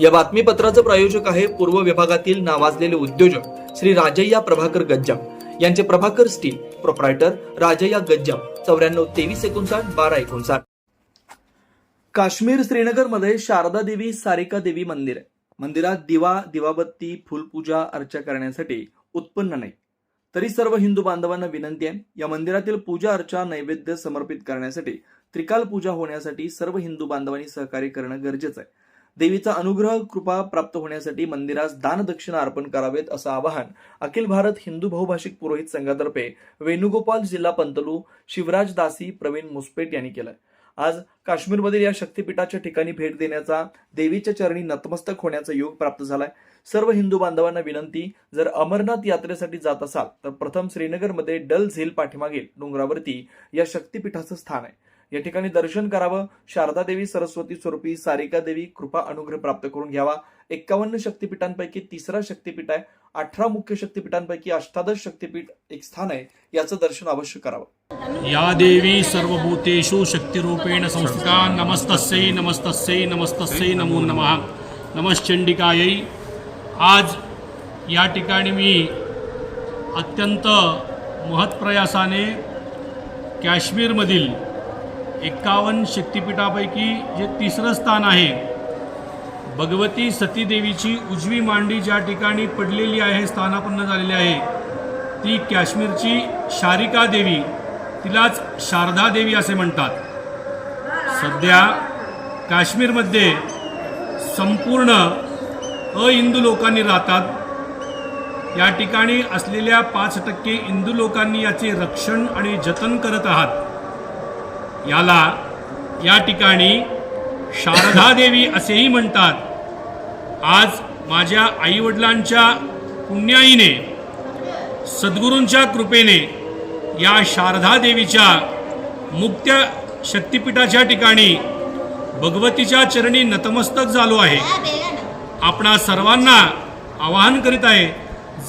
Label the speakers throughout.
Speaker 1: या बातमीपत्राचं प्रायोजक आहे पूर्व विभागातील नावाजलेले उद्योजक श्री राजय्या प्रभाकर गज्जाम. यांचे प्रभाकर स्टील प्रोप्रायटर राजय्या गज्जाम. चौऱ्याण्णव तेवीस एकोणसाठ बारा एकोणसाठ. काश्मीर श्रीनगरमध्ये शारदा देवी सारिका देवी मंदिर. आहे मंदिरात दिवा दिवाबत्ती फुलपूजा अर्चा करण्यासाठी उत्पन्न नाही. तरी सर्व हिंदू बांधवांना विनंती आहे या मंदिरातील पूजा अर्चा नैवेद्य समर्पित करण्यासाठी त्रिकाल पूजा होण्यासाठी सर्व हिंदू बांधवांनी सहकार्य करणं गरजेचं आहे. देवीचा अनुग्रह कृपा प्राप्त होण्यासाठी मंदिरास दानदक्षिणा अर्पण करावेत असं आवाहन अखिल भारत हिंदू बहुभाषिक पुरोहित संघातर्फे वेणुगोपाल जिल्हा पंतलू शिवराज दासी प्रवीण मुसपेट यांनी केलं आज काश्मीरमधील या शक्तिपीठाच्या ठिकाणी भेट देण्याचा देवीच्या चरणी नतमस्तक होण्याचा योग प्राप्त झालाय. सर्व हिंदू बांधवांना विनंती जर अमरनाथ यात्रेसाठी जात असाल तर प्रथम श्रीनगरमध्ये डल झील पाठीमागील डोंगरावरती या शक्तिपीठाचं स्थान आहे. या ठिकाणी दर्शन करावं. शारदा देवी सरस्वती स्वरूपी सारिका देवी कृपा अनुग्रह प्राप्त करून घ्यावा. एक्कावन्न शक्तिपीठांपैकी तिसरा शक्तिपीठ आहे. अठरा मुख्य शक्तिपीठांपैकी अष्टादश शक्तिपीठ एक स्थान आहे. याचं दर्शन अवश्य करावं.
Speaker 2: या देवी सर्वभूतेषु शक्तिरूपेण संस्था नमस्तस्यै नमस्तस्यै नमस्तस्यै नमो नमः. नमश्चंडिकायै आज या ठिकाणी मी अत्यंत महत्प्रयासाने काश्मीरमधील एक्कावन्न शक्तिपीठापैकी जे तिसरं स्थान आहे भगवती सतीदेवीची उजवी मांडी ज्या ठिकाणी पडलेली आहे स्थानापन्न झालेली आहे ती काश्मीरची शारिका देवी तिलाच शारदा देवी असे म्हणतात. सध्या काश्मीरमध्ये संपूर्ण अहिंदू लोकांनी राहतात. या ठिकाणी असलेल्या पाच टक्के हिंदू लोकांनी याचे रक्षण आणि जतन करत आहात. याला या ठिकाणी शारदा देवी असेही म्हणतात. आज माझ्या आईवडिलांच्या पुण्याईने सद्गुरूंच्या कृपेने या शारदा देवीच्या मुक्त्य शक्तिपीठाच्या ठिकाणी भगवतीच्या चरणी नतमस्तक झालो आहे. आपणा सर्वांना आवाहन करीत आहे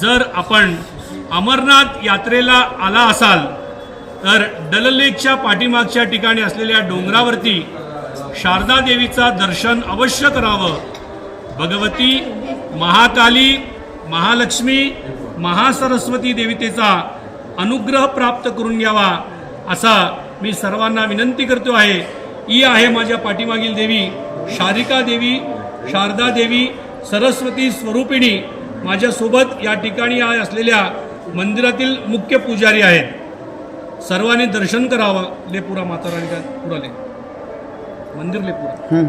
Speaker 2: जर आपण अमरनाथ यात्रेला आला असाल तर डललेकच्या पाठीमागच्या ठिकाणी असलेल्या डोंगरावरती शारदा देवीचा दर्शन अवश्य करावं. भगवती महाकाली महालक्ष्मी महासरस्वती देवतेचा अनुग्रह प्राप्त करून घ्यावा असा मी सर्वांना विनंती करतो आहे. ही आहे माझ्या पाठीमागील देवी शारिका देवी शारदा देवी सरस्वती स्वरूपिणी. माझ्यासोबत या ठिकाणी असलेल्या मंदिरातील मुख्य पुजारी आहेत. सर्वांनी दर्शन करावं. लेपुरा माता राणी का पुराले मंदिर लेपुरा.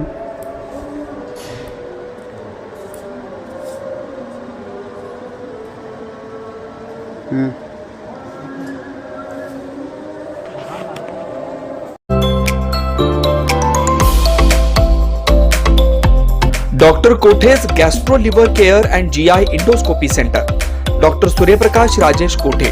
Speaker 1: Doctor Kothe's gastro liver care and G I endoscopy centre. Doctor Suryaprakash Rajesh Kothe?